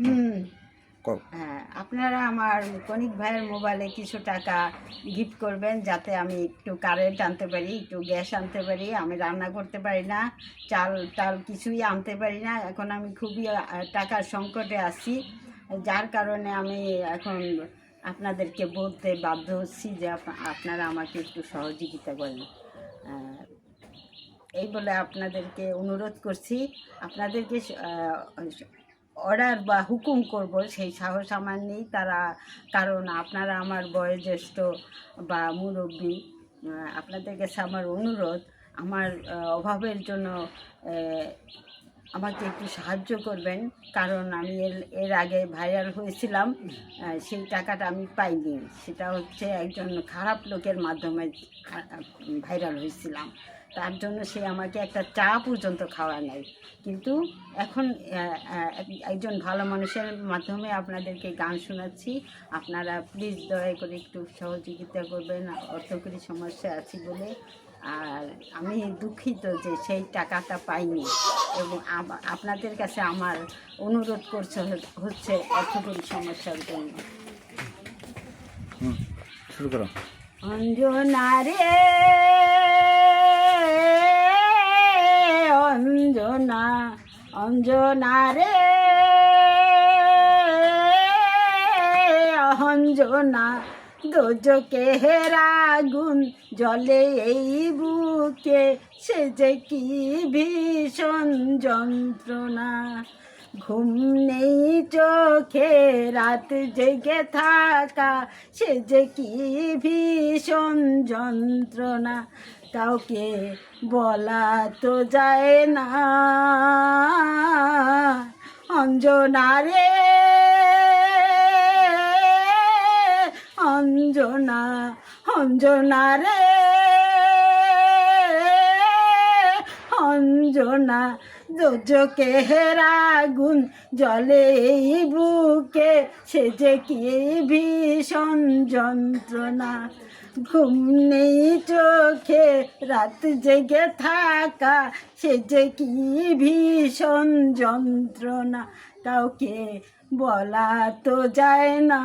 হুম। হ্যাঁ আপনারা আমার কনিক ভাইয়ের মোবাইলে কিছু টাকা গিফট করবেন যাতে আমি একটু কারেন্ট আনতে পারি একটু গ্যাস আনতে পারি। আমি রান্না করতে পারি না চাল টাল কিছুই আনতে পারি না। এখন আমি খুবই টাকার সংকটে আছি। যার কারণে আমি এখন আপনাদেরকে বলতে বাধ্য হচ্ছি যে আপনারা আমাকে একটু সহযোগিতা করেন। এই বলে আপনাদেরকে অনুরোধ করছি। আপনাদেরকে অর্ডার বা হুকুম করব, সেই সাহস আমার নেই। তারা, কারণ আপনারা আমার বয়োজ্যেষ্ঠ বা মুরব্বী আপনাদের কাছে আমার অনুরোধ। আমার অভাবের জন্য আমাকে একটু সাহায্য করবেন। কারণ আমি এর এর আগে ভাইরাল হয়েছিলাম সেই টাকাটা আমি পাইনি। সেটা হচ্ছে একজন খারাপ লোকের মাধ্যমে ভাইরাল হয়েছিলাম। তার জন্য সে আমাকে একটা চা পর্যন্ত খাওয়া নেয় কিন্তু এখন একজন ভালো মানুষের মাধ্যমে আপনাদেরকে গান শোনাচ্ছি। আপনারা প্লিজ দয়া করে একটু সহযোগিতা করবেন অর্থকরী সমস্যা আছি বলে। আর আমি দুঃখিত যে সেই টাকাটা পাইনি এবং আপনাদের কাছে আমার অনুরোধ করছে হচ্ছে অর্থকরী সমস্যার জন্য। হুম শুরু করো। অঞ্জনা রে! অঞ্জনা রে অঞ্জনা দোজকে হেরাগুন জলে এই বুকে, সে যে কি ভীষণ যন্ত্রণা। ঘুম নেই চোখে, রাত জেগে থাকা, সে যে কি ভীষণ যন্ত্রণা। কাউকে বলা তো যায় না। অঞ্জনা রে অঞ্জনা অঞ্জনা রে অঞ্জনা দোজকে হেরাগুন জলে বুকে, সে যে কি ভীষণ যন্ত্রণা। ঘুম নেই চোখে, রাত জেগে থাকা, সে যে কি ভীষণ যন্ত্রণা। কাউকে বলা তো যায় না।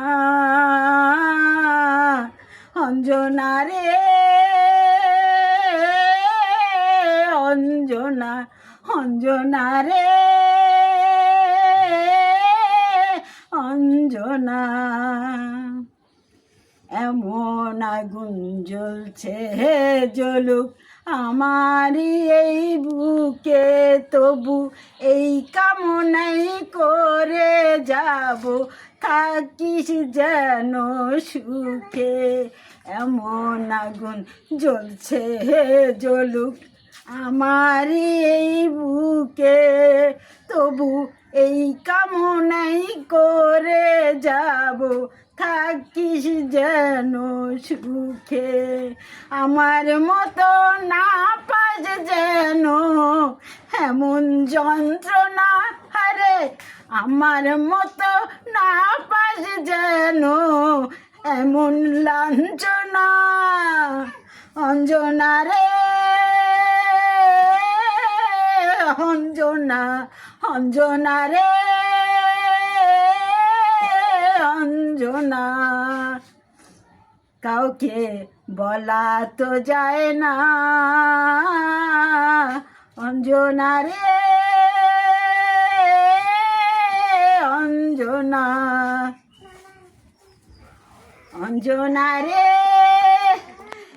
অঞ্জনা রে অঞ্জনা অঞ্জনা রে। অঞ্জনা, এমন আগুন জ্বলছে হে জ্বলুক আমারই এই বুকে, তবু এই কামনাই করে যাব। থাকিস যেন সুখে, এমন আগুন জ্বলছে হে জ্বলুক আমারই এই বুকে তবু এই কামনাই করে যাব। থাকিস যেন সুখে। আমার মতো না পাস যেন এমন যন্ত্রণা হারে আমার মতো না পাস যেন এমন লাঞ্ছনা, অঞ্জনা রে। অঞ্জনা অঞ্জনা রে, অঞ্জনা। কাউকে বলা তো যায় না, অঞ্জনা রে, অঞ্জনা। অঞ্জনা রে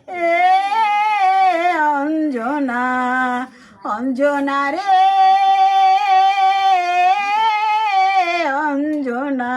এ অঞ্জনা রে অঞ্জনা।